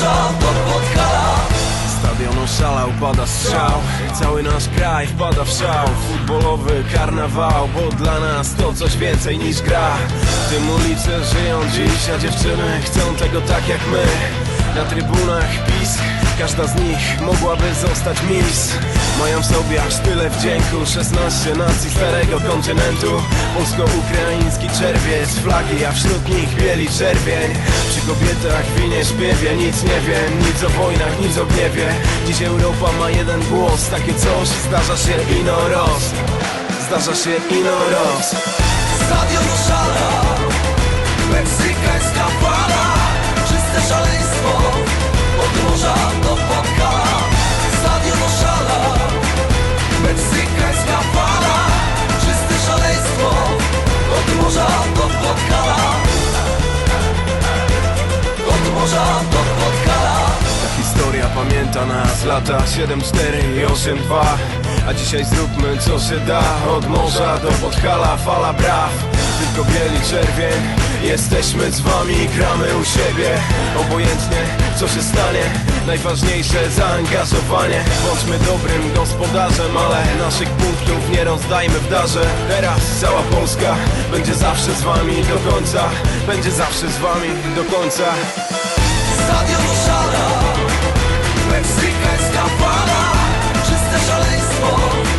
do Podhala Stadion oszalał, pada strzał. Cały nasz kraj wpada w szał Futbolowy karnawał, bo dla nas to coś więcej niż gra. Tym ulice żyją dziś, a dziewczyny chcą tego tak jak my. Na trybunach pisk, każda z nich mogłaby zostać miss. Mają w sobie aż tyle wdzięku. 16 nacji starego kontynentu. Polsko-ukraiński czerwiec, flagi, a wśród nich bieli czerwień. Przy kobietach winie śpiewie, nic nie wiem Nic o wojnach, nic o gniewie. Dziś Europa ma jeden głos, takie coś zdarza się ino roz Zdarza się ino roz Stadion oszala pamięta nas lata 7-4 i 8-2 A dzisiaj zróbmy co się da Od morza do Podhala fala braw. Tylko bieli czerwień Jesteśmy z wami, gramy u siebie. Obojętnie co się stanie Najważniejsze zaangażowanie. Bądźmy dobrym gospodarzem Ale naszych punktów nie rozdajmy w darze. Teraz cała Polska będzie zawsze z wami do końca. Będzie zawsze z wami do końca. Stadion oszala Meksykańska para Czyste szaleństwo.